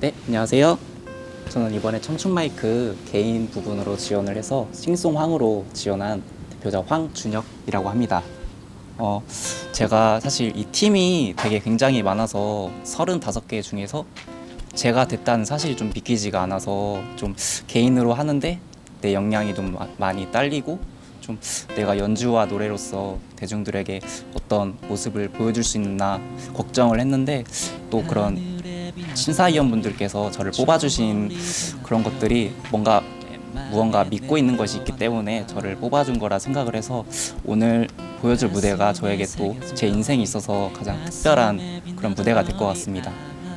네, 안녕하세요. 저는 이번에 청춘 마이크 개인 부분으로 지원을 해서 싱송 황으로 지원한 대표자 황준혁이라고 합니다. 어, 제가 사실 이 팀이 되게 굉장히 많아서 35개 중에서 제가 됐다는 사실이 좀 믿기지가 않아서 좀 개인으로 하는데 내 역량이 좀 마- 많이 딸리고 좀 내가 연주와 노래로서 대중들에게 어떤 모습을 보여줄 수 있나 걱정을 했는데 또 그런 심사위원분들께서 저를 뽑아주신 그런 것들이 뭔가 무언가 믿고 있는 것이 있기 때문에 저를 뽑아준 거라 생각을 해서 오늘 보여줄 무대가 저에게 또 제 인생에 있어서 가장 특별한 그런 무대가 될 것 같습니다.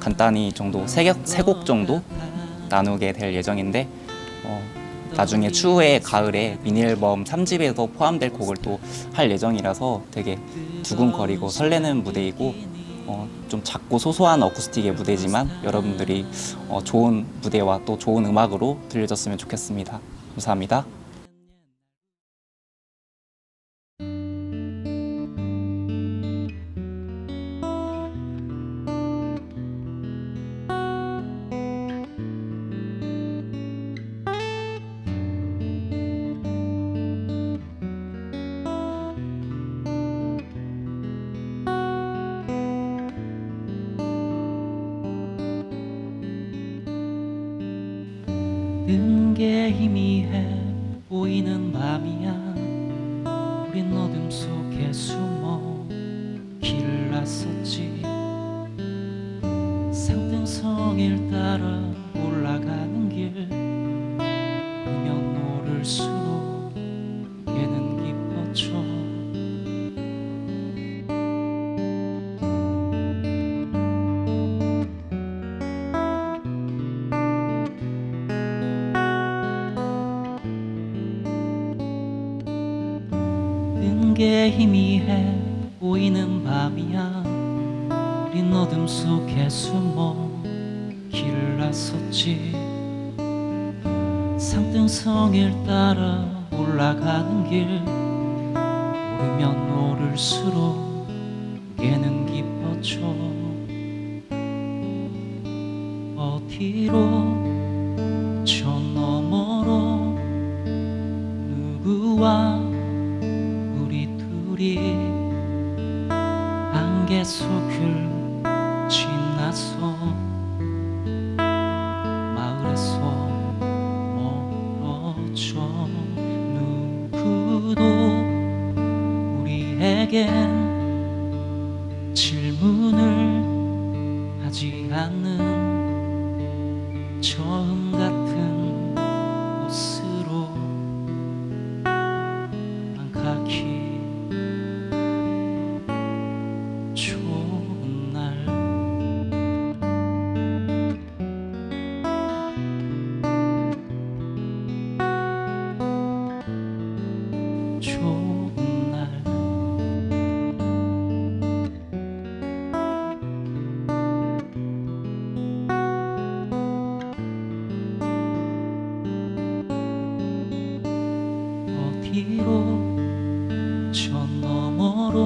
간단히 이 정도 세곡 정도 나누게 될 예정인데 어, 나중에 추후에 가을에 미니 앨범 3집에서 포함될 곡을 또 할 예정이라서 되게 두근거리고 설레는 무대이고 어, 좀 작고 소소한 어쿠스틱의 무대지만 여러분들이 어, 좋은 무대와 또 좋은 음악으로 들려줬으면 좋겠습니다. 감사합니다. 뜬게 게 희미해 보이는 밤이야. 우린 어둠 속에 숨어 길을 났었지. 상등성을 따라 올라가는 길 오르면 오를수록 얘는 깊어져. 어디로 안개 속을 지나서 마을에서 멀어져 누구도 우리에겐 질문을 하지 않는 처음 좋은 날 어디로 저 너머로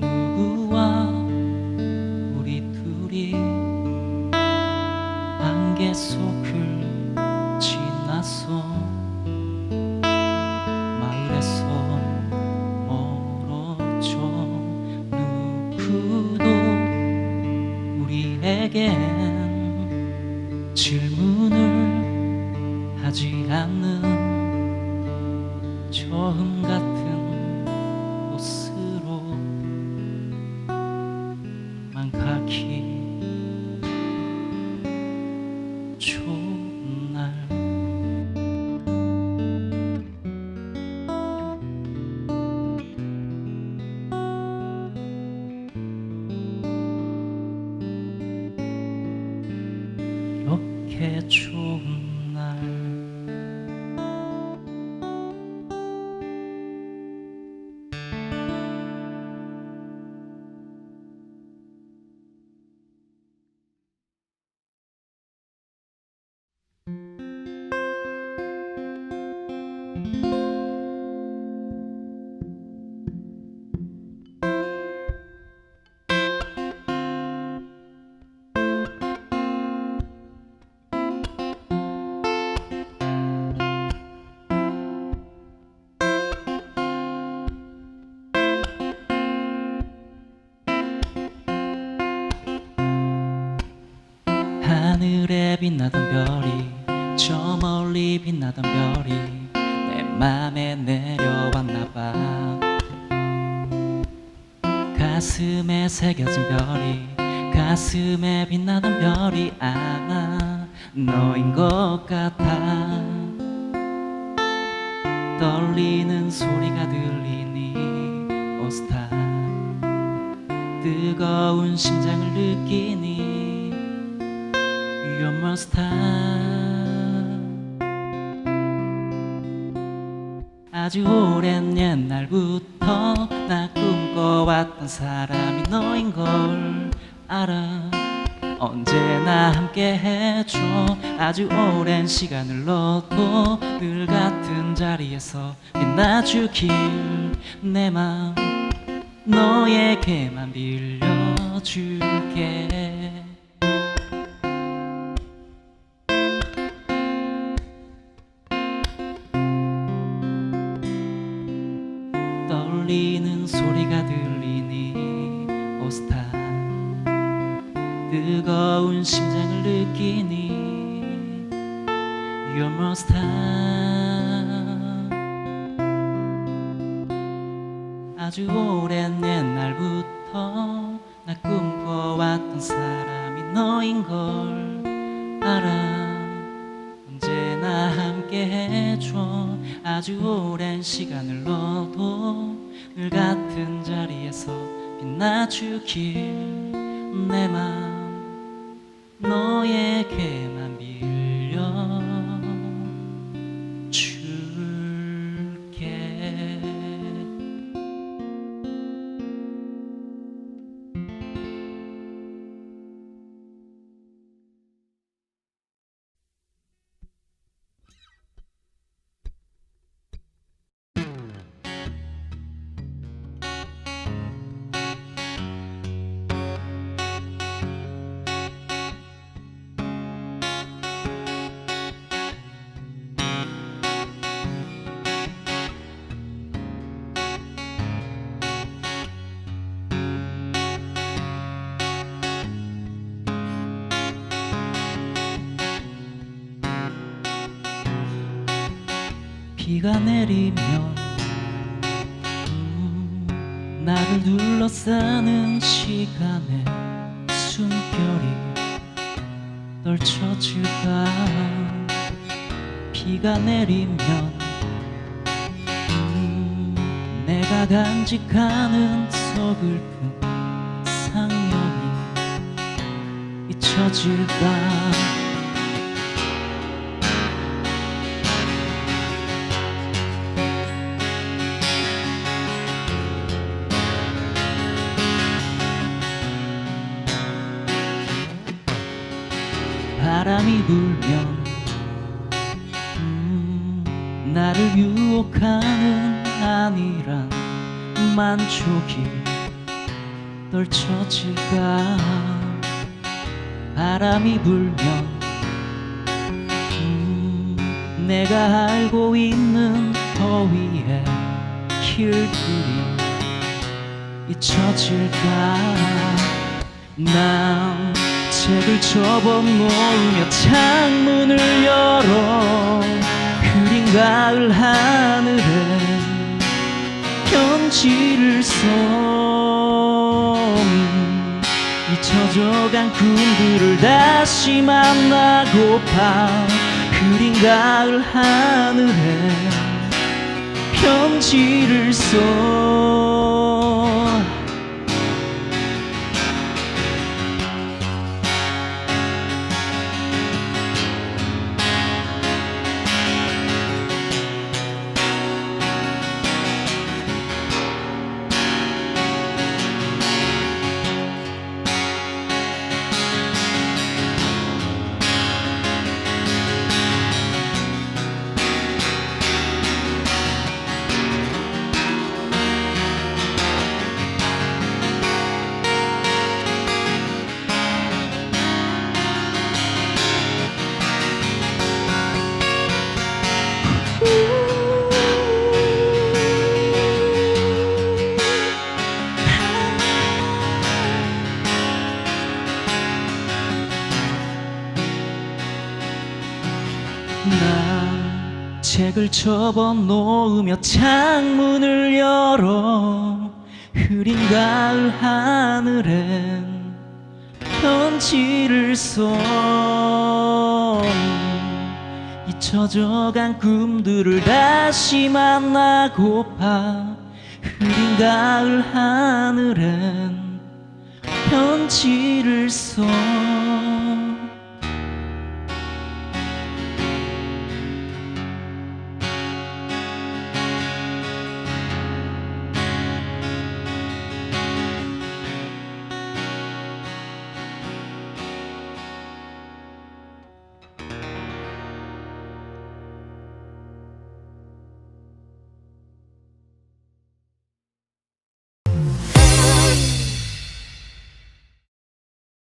누구와 우리 둘이 안개 속을 않는 처음 같은 빛나던 별이 저 멀리 빛나던 별이 내 맘에 내려왔나 봐. 가슴에 새겨진 별이 가슴에 빛나던 별이 아마 너인 것 같아. 떨리는 소리가 들리니 오스타. 뜨거운 심장을 느끼니 My star 아주 오랜 옛날부터 나 꿈꿔왔던 사람이 너인 걸 알아. 언제나 함께 해줘. 아주 오랜 시간을 너도 늘 같은 자리에서 빛나주길 내 맘 너에게만 빌려줄게 아주 오랜 옛날부터 나 꿈꿔왔던 사람이 너인 걸 알아. 언제나 함께 해줘. 아주 오랜 시간을 너도 늘 같은 자리에서 빛나주길 내 맘 너에게만 비가 내리면 음, 나를 둘러싸는 시간에 숨결이 떨쳐질까? 비가 내리면 음, 내가 간직하는 서글픈 상념이 잊혀질까 바람이 불면 음, 나를 유혹하는 아니란 만족이 떨쳐질까? 바람이 불면 음, 내가 알고 있는 더위의 길들이 잊혀질까? 난 책을 접어 놓으며 창문을 열어 흐린 가을 하늘에 편지를 써 잊혀져간 꿈들을 다시 만나고파 흐린 가을 하늘에 편지를 써 책을 접어 놓으며 창문을 열어 흐린 가을 하늘엔 편지를 써 잊혀져간 꿈들을 다시 만나고파 흐린 가을 하늘엔 편지를 써